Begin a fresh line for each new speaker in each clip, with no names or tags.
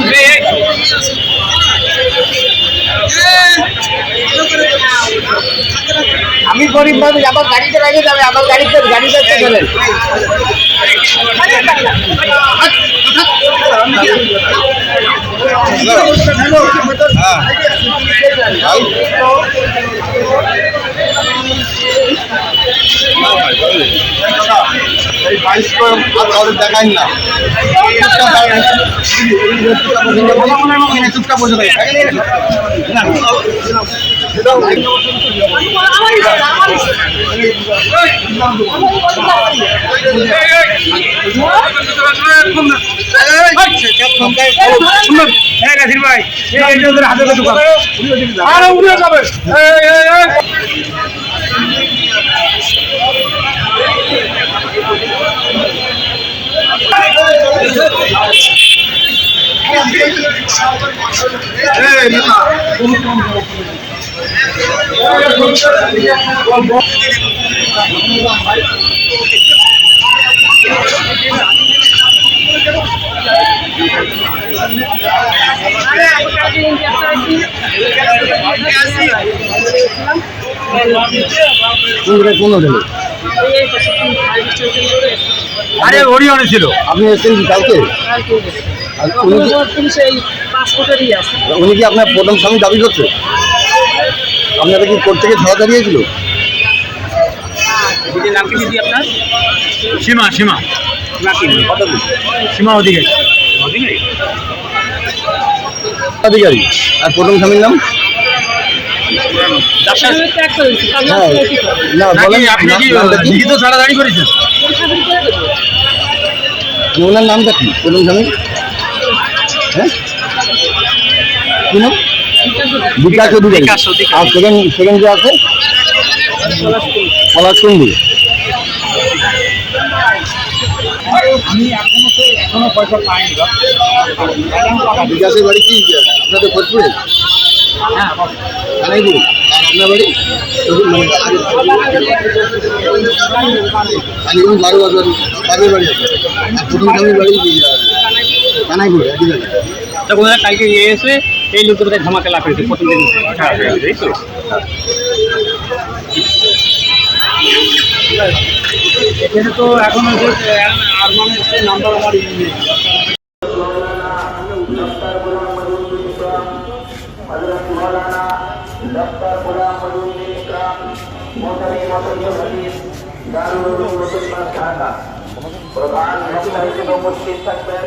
হয়ে?
আমি গরিব মানুষ আমার গাড়িতে রেখে যাবে আমার গাড়িতে গাড়িতে চলেন
এই বাইশ করে দেখাই না চুপটা বসে থাকে
আমারই তো, আমারই তো।
কোন
আরে ওরিয়নে ছিল
আপনি এসেছেন কালকে উনি কি
সেই
উনি কি আপনার প্রথম স্বামী দাবি করছে? আপনাকে কি কোর্ট থেকে ছাড়া দাঁড়িয়েছিল?
নাম কি দিদি আপনার? সীমা সীমা। সীমা অধিকারী। অধিকারী?
অধিকারী। আর প্রথম স্বামীর নাম?
কি?
লিখিত করেছেন।
ওনার নামটা কি প্রথম স্বামী হ্যাঁ? কি নাম? বিকাশ অধিকারী আর সেকেন্ড সেকেন্ড যে আছে? পলাশ কুন্ডু বিকাশের বাড়ি কি? আপনাদের আপনার বাড়ি? মানে বারো বাজার বাজার বাড়ি প্রথম বাড়ি কি, আহ, কানাইপুরে একই জায়গায়।
এই লোকটা বোধহয় ধামাকা করেছে প্রথম দিন এই তো এখানে তো এখন আর মানে নাম্বার আমার ইয়ে
প্রধান বক্তা হিসেবে উপস্থিত থাকবেন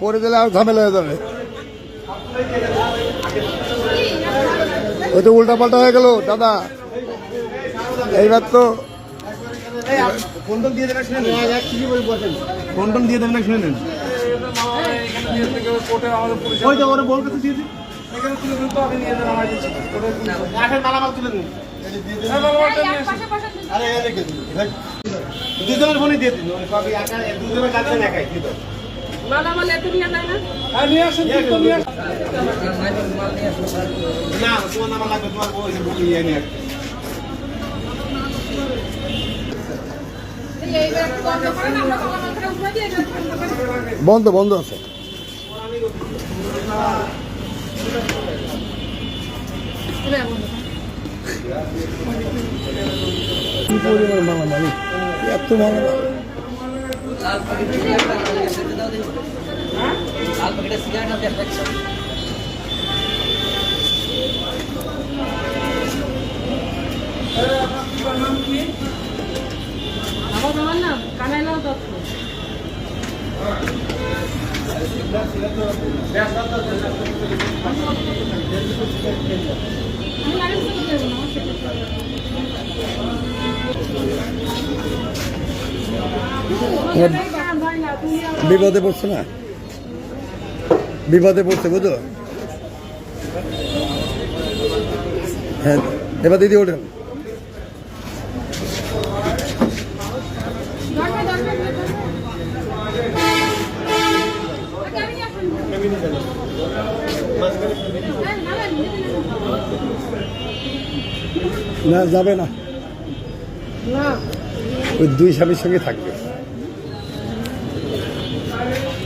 পরে দিলে আর ঝামেলা হয়ে যাবে। ওই তো উল্টা পাল্টা হয়ে গেল, দাদা। এইবার তো
কন্ডম দিয়ে দেবেন শুনে নেন। দিয়ে দুজনের ফোনে দিয়ে দিন। দুজনের কাছে একাই
না?
তোমার নাম লাগবে তোমার ইয়ে নিয়ে
বন্ধ বন্ধ করেন।
বন্ধ বন্ধ আছে।
কি পরিমাণ মালামাল? এত মালামাল।
আমার তোমার নাম? কানাইলাল দত্ত। আমি
বিপদে পড়ছে না? বিপদে পড়ছে বুঝো হ্যাঁ এবার দিদি ওঠেন।
না
যাবে না।
না।
ওই দুই স্বামীর সঙ্গে থাকবে
একটু একটু আগানো দেখি আমি বসবো আরে ভাই আর তুলেন না আপনার তার মান সম্মান বেশি খেয়ে বেড়াচ্ছে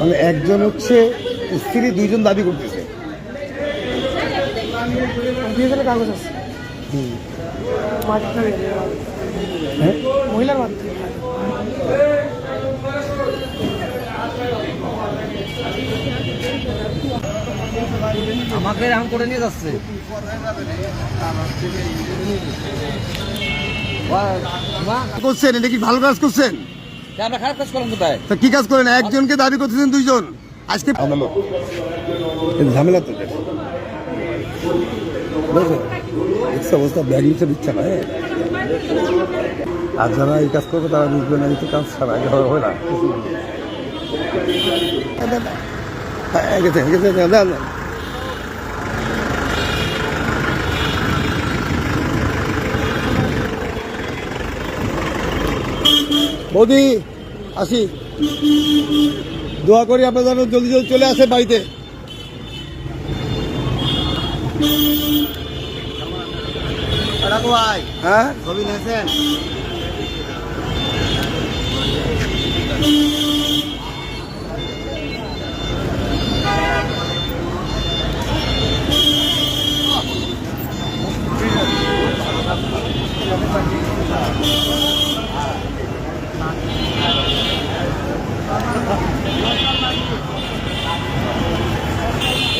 মানে
একজন হচ্ছে স্ত্রী দুইজন দাবি করতেছে।
কাগজ আছে।
হ্যাঁ?
মহিলার
আমাকে এরকম করে নিয়ে যাচ্ছে।
করছেন এটা কি ভালো কাজ করছেন?
আমরা খারাপ কাজ করলাম কোথায়?
তা কি কাজ করেন? একজনকে দাবি করতেছেন দুইজন। আজকে ঝামেলা তো। অবস্থা ব্যাগ নিচে দিচ্ছে না হ্যাঁ? আর যারা এই কাজ করবে তারা বুঝবে না এই কাজ ছাড়া হবে না। হ্যাঁ, গেছে গেছে বৌদি আসি। দোয়া করি আপনার যেন জলদি জলদি চলে আসে বাড়িতে। হ্যাঁ?
ছবি নিয়েছেন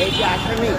এই যে আসামি